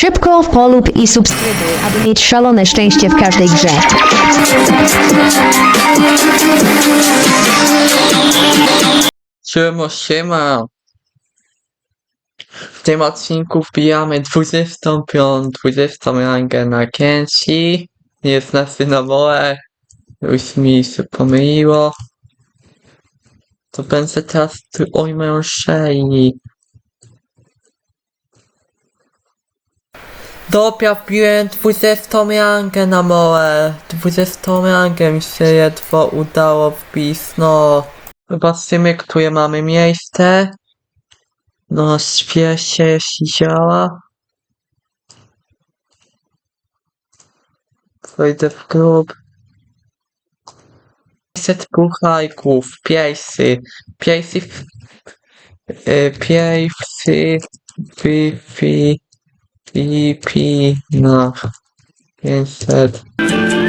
Szybko polub i subskrybuj, aby mieć szalone szczęście w każdej grze. Siema, siema. W tym odcinku wbijamy 25, 20 rangę na Kenshi. Jest na Synamore. Już mi się pomyliło. To będę teraz tu ojmę szyi. Dopia wbiłem 20 rangę na mole. 20 rangę mi się ledwo udało wbić, no. Zobaczymy, które mamy miejsce. No, śpieszę, jeśli działa. Wejdę w klub. 500 puchajków, piejsy, piejsy, w- piejsy, fi, i, pi, no, 500.